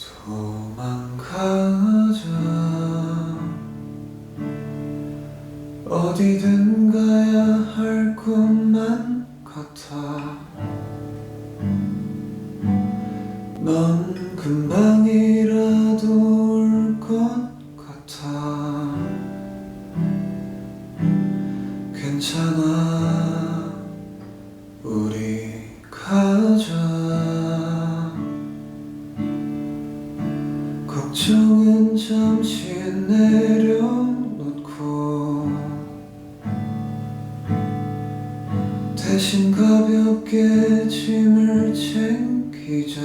도망가자. 어디든 가야 할 곳만 같아. 넌 금방 이 걱정은 잠시 내려놓고 대신 가볍게 짐을 챙기자.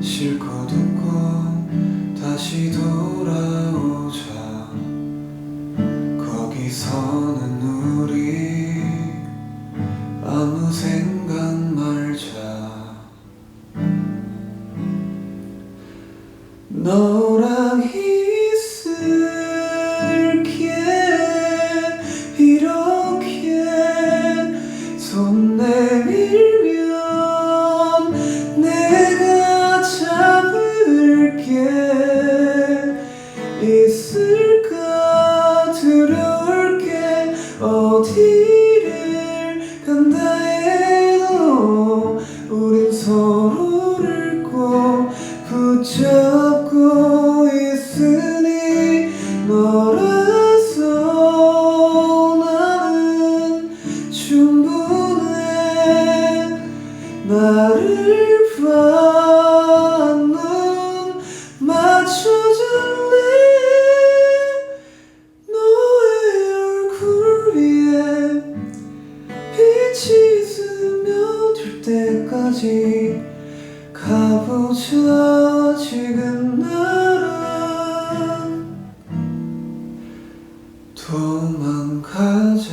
실컷 웃고 다시 돌아오자. 거기서는 너랑 있을게. 이렇게 손 내밀면 내가 잡을게. 있을까 두려울게. 어디 때까지 가보자. 지금 나랑 도망가자.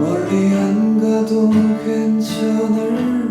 멀리 안 가도 괜찮을